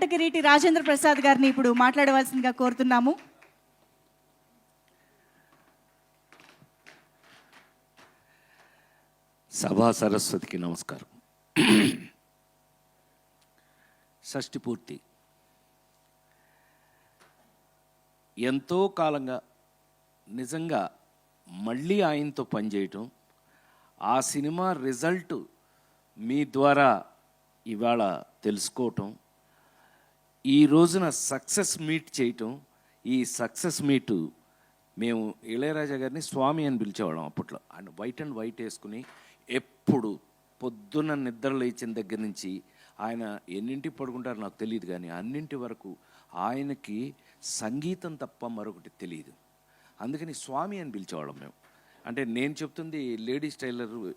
కిరీటి రాజేంద్ర ప్రసాద్ గారిని ఇప్పుడు మాట్లాడవలసిందిగా కోరుతున్నాము. సభా సరస్వతికి నమస్కారం. షష్టి పూర్తి. ఎంతో కాలంగా నిజంగా మళ్ళీ ఆయనతో పనిచేయటం ఆ సినిమా రిజల్ట్ మీ ద్వారా ఇవాళ తెలుసుకోవటం ఈ రోజున సక్సెస్ మీట్ చేయటం ఈ సక్సెస్ మీటు మేము ఇళయరాజా గారిని స్వామి అని పిలిచేవాళ్ళం అప్పట్లో. అండ్ వైట్ అండ్ వైట్ వేసుకుని ఎప్పుడు పొద్దున్న నిద్ర లేచిన దగ్గర నుంచి ఆయన ఎన్నింటికి పడుకుంటారో నాకు తెలియదు కానీ అన్నింటి వరకు ఆయనకి సంగీతం తప్ప మరొకటి తెలియదు. అందుకని స్వామి అని పిలిచేవాళ్ళం మేము. అంటే నేను చెప్తుంది లేడీస్ టైలర్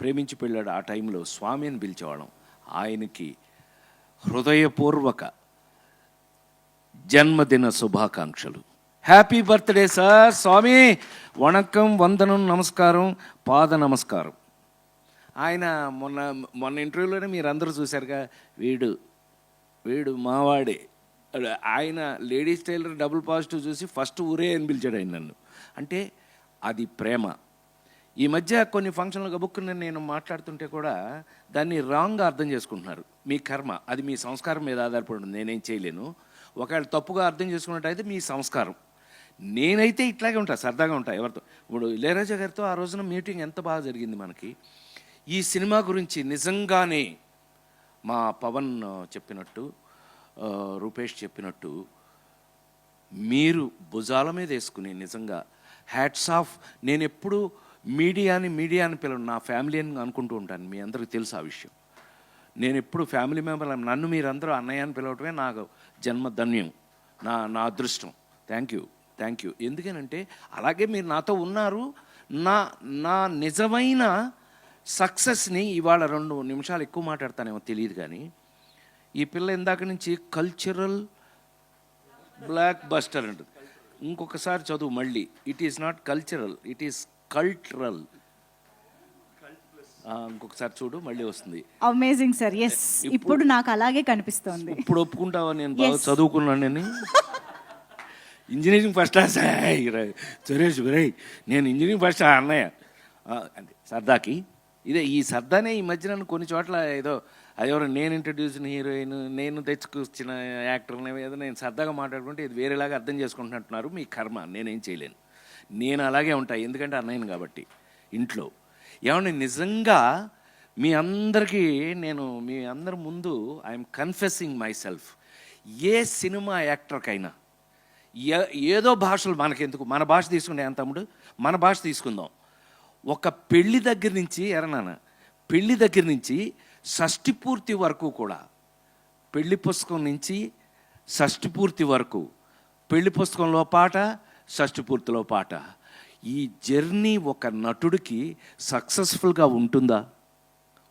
ప్రేమించి పెళ్ళాడు ఆ టైంలో స్వామి అని పిలిచేవాళ్ళం. ఆయనకి హృదయపూర్వక జన్మదిన శుభాకాంక్షలు. హ్యాపీ బర్త్డే సార్ స్వామి వణకం వందనం నమస్కారం పాద నమస్కారం. ఆయన మొన్న మొన్న ఇంటర్వ్యూలోనే మీరందరూ చూశారుగా వీడు వీడు మావాడే. ఆయన లేడీస్ టైలర్ డబుల్ పాజిటివ్ చూసి ఫస్ట్ ఊరే అని పిలిచాడు ఆయన నన్ను. అంటే అది ప్రేమ. ఈ మధ్య కొన్ని ఫంక్షన్లు గబుక్కుని నేను మాట్లాడుతుంటే కూడా దాన్ని రాంగ్గా అర్థం చేసుకుంటున్నారు. మీ కర్మ అది మీ సంస్కారం మీద ఆధారపడి ఉంది నేనేం చేయలేను. ఒకవేళ తప్పుగా అర్థం చేసుకున్నట్టయితే మీ సంస్కారం. నేనైతే ఇట్లాగే ఉంటా సరదాగా ఉంటా ఎవరితో. ఇప్పుడు ఇళయరాజా గారితో ఆ రోజున మీటింగ్ ఎంత బాగా జరిగింది మనకి. ఈ సినిమా గురించి నిజంగానే మా పవన్ చెప్పినట్టు రూపేష్ చెప్పినట్టు మీరు భుజాల మీద వేసుకుని నిజంగా హ్యాట్స్ ఆఫ్ నేను ఎప్పుడు మీడియాని మీడియాని పిలవను నా ఫ్యామిలీ అని అనుకుంటూ ఉంటాను మీ అందరికీ తెలుసు ఆ విషయం. నేను ఎప్పుడు ఫ్యామిలీ మెంబర్ నన్ను మీరందరూ అన్నయ్య అని పిలవటమే నాకు జన్మధన్యం. నా నా అదృష్టం. Thank you thank you. ఎందుకనంటే అలాగే మీరు నాతో ఉన్నారు. నా నా నిజమైన సక్సెస్ని ఇవాళ రెండు నిమిషాలు ఎక్కువ మాట్లాడతానేమో తెలియదు కానీ ఈ పిల్ల ఇందాక నుంచి కల్చరల్ బ్లాక్ బస్టర్ అంటుంది. ఇంకొకసారి చదువు మళ్ళీ. It is not cultural it is cultural ఇంకొకసారి చూడు మళ్ళీ వస్తుంది. అమేజింగ్ సార్ ఎస్ ఇప్పుడు నాకు అలాగే కనిపిస్తోంది. ఇప్పుడు ఒప్పుకుంటావా నేను? బాగా. చదువుకున్నాను నేను. ఇంజనీరింగ్ ఫస్ట్ సురేష్ ఒరేయ్ నేను ఇంజనీరింగ్ ఫస్ట్ అన్నయ్య. అంటే సరదాకి. ఇదే ఈ సరదానే ఈ మధ్య నన్ను కొన్ని చోట్ల ఏదో అదెవరో నేను ఇంట్రడ్యూస్ హీరోయిన్ నేను తెచ్చుకొచ్చిన యాక్టర్ని ఏదో నేను సరదాగా మాట్లాడుకుంటే ఇది వేరేలాగా అర్థం చేసుకుంటున్నట్టున్నారు మీ కర్మ. నేనేం చేయలేను. నేను అలాగే ఉంటా ఎందుకంటే అన్నయ్యను కాబట్టి. ఇంట్లో ఏమండి నిజంగా మీ అందరికీ నేను మీ అందరి ముందు ఐఎమ్ కన్ఫెసింగ్ మై సెల్ఫ్ ఏ సినిమా యాక్టర్కైనా ఏ- ఏదో భాషలు మనకెందుకు? మన భాష తీసుకుంటే తమ్ముడు? మన భాష తీసుకుందాం. ఒక పెళ్ళి దగ్గర నుంచి ఎరనాన్న పెళ్ళి దగ్గర నుంచి షష్టి పూర్తి వరకు కూడా పెళ్ళి పుస్తకం నుంచి షష్టి పూర్తి వరకు పెళ్ళి పుస్తకంలో పాట షష్ఠి పూర్తిలో పాట. ఈ జర్నీ ఒక నటుడికి సక్సెస్ఫుల్గా ఉంటుందా?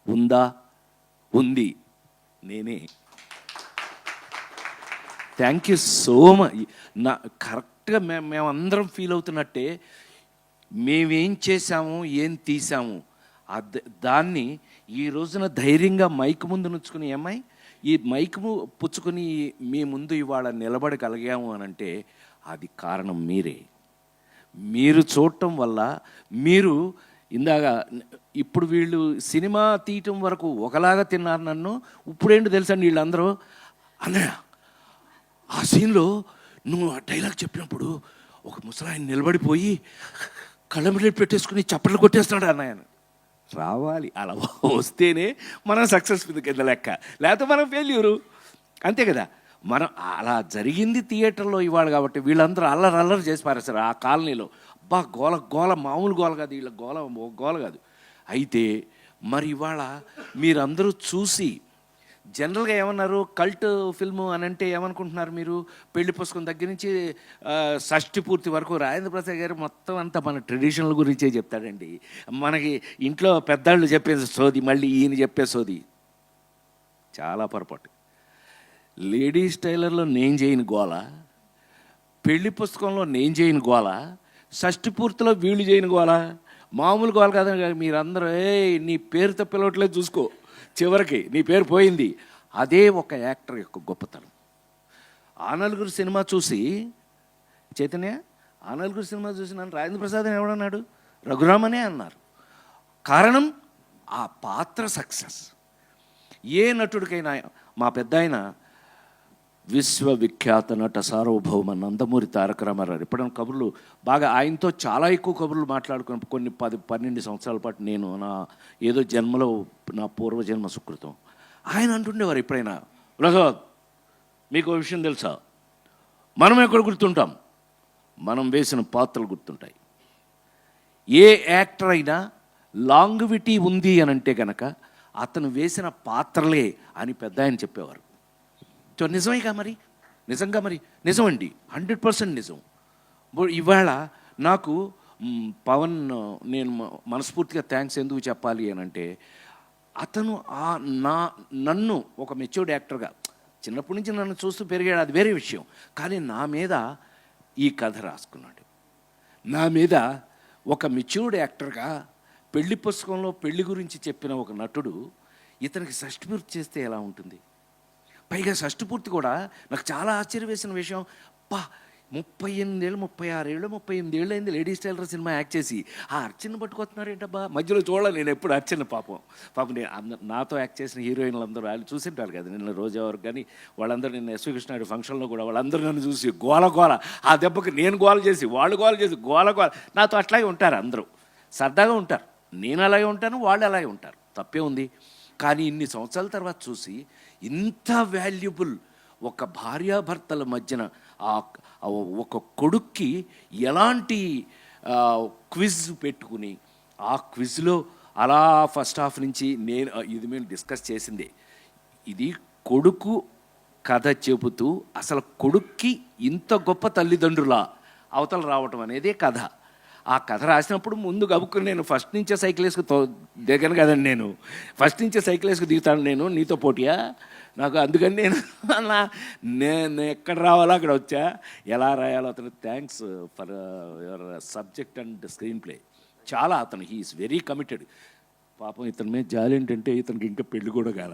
ఉందా? ఉంది. నేనే. థ్యాంక్ యూ సో మచ్ నా కరెక్ట్గా మేము మేమందరం ఫీల్ అవుతున్నట్టే మేమేం చేశాము ఏం తీసాము దాన్ని ఈ రోజున ధైర్యంగా మైక్ ముందు నుంచుకుని ఏమై ఈ మైక్ ము- పుచ్చుకుని మీ ముందు ఇవాళ నిలబడగలిగాము అని అంటే అది కారణం మీరే. మీరు చూడటం వల్ల మీరు ఇందాక ఇప్పుడు వీళ్ళు సినిమా తీయటం వరకు ఒకలాగా తిన్నారు నన్ను. ఇప్పుడేంటి తెలుసా వీళ్ళందరూ? అన్నయ్య ఆ సీన్లో నువ్వు ఆ డైలాగ్ చెప్పినప్పుడు ఒక ముసలాయన నిలబడిపోయి కళ్ళ మీద పెట్టేసుకుని చప్పట్లు కొట్టేస్తున్నాడు అన్నయ్య. రావాలి. అలా వస్తేనే మనం సక్సెస్ఫుల్ కింద లెక్క. లేకపోతే మనం ఫెయిల్యూరు అంతే కదా? మనం అలా జరిగింది థియేటర్లో ఇవాళ కాబట్టి వీళ్ళందరూ అల్లరి అల్లరి చేసి పారేస్తారు ఆ కాలనీలో. అబ్బా గోల గోల మామూలు గోల కాదు వీళ్ళ గోల గోల కాదు. అయితే మరి ఇవాళ మీరందరూ చూసి జనరల్గా ఏమన్నారు? కల్ట్ ఫిల్మ్ అని అంటే ఏమనుకుంటున్నారు మీరు? పెళ్ళి పుస్తకం దగ్గర నుంచి షష్టి పూర్తి వరకు రాజేంద్ర ప్రసాద్ గారు మొత్తం అంతా మన ట్రెడిషనల్ గురించే చెప్తాడండి. మనకి ఇంట్లో పెద్దాళ్ళు చెప్పే సోది మళ్ళీ ఈయన చెప్పే సోది. చాలా పొరపాటు. లేడీస్ టైలర్లో నేను చేయని గోల పెళ్ళి పుస్తకంలో నేను చేయని గోల షష్టి పూర్తిలో వీళ్ళు చేయని గోల మామూలు గోల కాదని మీరందరూ ఏ నీ పేరుతో పిలవట్లేదు చూసుకో చివరికి నీ పేరు పోయింది. అదే ఒక యాక్టర్ యొక్క గొప్పతనం. ఆ నలుగురు సినిమా చూసి చైతన్య ఆ నలుగురు సినిమా చూసి నన్ను రాజేంద్ర ప్రసాద్ అని ఎవడన్నాడు రఘురామనే అన్నారు. కారణం ఆ పాత్ర సక్సెస్. ఏ నటుడికైనా మా పెద్ద ఆయన విశ్వవిఖ్యాత నట సార్వభౌమ నందమూరి తారక రామారావు ఎప్పుడైనా కబుర్లు బాగా ఆయనతో చాలా ఎక్కువ కబుర్లు మాట్లాడుకున్న కొన్ని పది పన్నెండు సంవత్సరాల పాటు నేను నా ఏదో జన్మలో నా పూర్వజన్మ సుకృతం. ఆయన అంటుండేవారు ఎప్పుడైనా ప్రసాద్ మీకు ఒక విషయం తెలుసా? మనం ఎక్కడ గుర్తుంటాం? మనం వేసిన పాత్రలు గుర్తుంటాయి. ఏ యాక్టర్ అయినా లాంగ్విటీ ఉంది అని అంటే కనుక అతను వేసిన పాత్రలే అని పెద్ద ఆయన చెప్పేవారు. సో నిజమేగా మరి? నిజంగా మరి? నిజమండి. హండ్రెడ్ పర్సెంట్ నిజం. ఇవాళ నాకు పవన్ నేను మనస్ఫూర్తిగా థ్యాంక్స్ ఎందుకు చెప్పాలి అని అంటే అతను ఆ నా నన్ను ఒక మెచ్యూర్డ్ యాక్టర్గా చిన్నప్పటి నుంచి నన్ను చూస్తూ పెరిగాడు అది వేరే విషయం. కానీ నా మీద ఈ కథ రాసుకున్నాడు. నా మీద ఒక మెచ్యూర్డ్ యాక్టర్గా పెళ్ళి పుస్తకంలో పెళ్ళి గురించి చెప్పిన ఒక నటుడు ఇతనికి షష్టిపూర్తి చేస్తే ఎలా ఉంటుంది? పైగా షష్టిపూర్తి కూడా నాకు చాలా ఆశ్చర్య వేసిన విషయం. పా ముప్పై ఎనిమిదేళ్ళు ముప్పై ఆరేళ్ళు ముప్పై ఎనిమిదేళ్ళు అయింది లేడీస్ టైలర్ సినిమా యాక్ట్ చేసి. ఆ అర్చన పట్టుకొస్తున్నారు ఏంటబ్బా మధ్యలో చూడాలి నేను ఎప్పుడు అర్చన పాపం. పాపం నేను నాతో యాక్ట్ చేసిన హీరోయిన్లు అందరూ వాళ్ళు చూసింటారు కదా నిన్న రోజా వరకు కానీ వాళ్ళందరూ నిన్న ఎస్వి కృష్ణాడు ఫంక్షన్లో కూడా వాళ్ళందరూ నన్ను చూసి గోల గోల ఆ దెబ్బకి నేను గోల చేసి వాళ్ళు గోల చేసి గోల గోల. నాతో అట్లాగే ఉంటారు అందరూ. సరదాగా ఉంటారు. నేను అలాగే ఉంటాను వాళ్ళు అలాగే ఉంటారు. తప్పే ఉంది. కానీ ఇన్ని సంవత్సరాల తర్వాత చూసి ఇంత వాల్యుబుల్ ఒక భార్యాభర్తల మధ్యన ఆ ఒక కొడుక్కి ఎలాంటి క్విజ్ పెట్టుకుని ఆ క్విజ్లో అలా ఫస్ట్ హాఫ్ నుంచి నేను ఇది మేము డిస్కస్ చేసిందే. ఇది కొడుకు కథ చెబుతూ అసలు కొడుక్కి ఇంత గొప్ప తల్లిదండ్రుల అవతల రావటం అనేదే కథ. ఆ కథ రాసినప్పుడు ముందు గబుక్కుని నేను ఫస్ట్ నుంచే సైకిల్ వేసుకు తో దిగను కదండి నేను. ఫస్ట్ నుంచే సైకిల్ వేసుకు దిగుతాను నేను నీతో పోటీయా? నాకు అందుకని నేను నా నేను ఎక్కడ రావాలో అక్కడ వచ్చా? ఎలా రాయాలో అతను? Thanks for your subject and screenplay చాలా అతను హీఈస్ వెరీ కమిటెడ్ పాపం ఇతని మీద జాలి ఏంటంటే ఇతనికి ఇంకా పెళ్ళి కూడా కాల.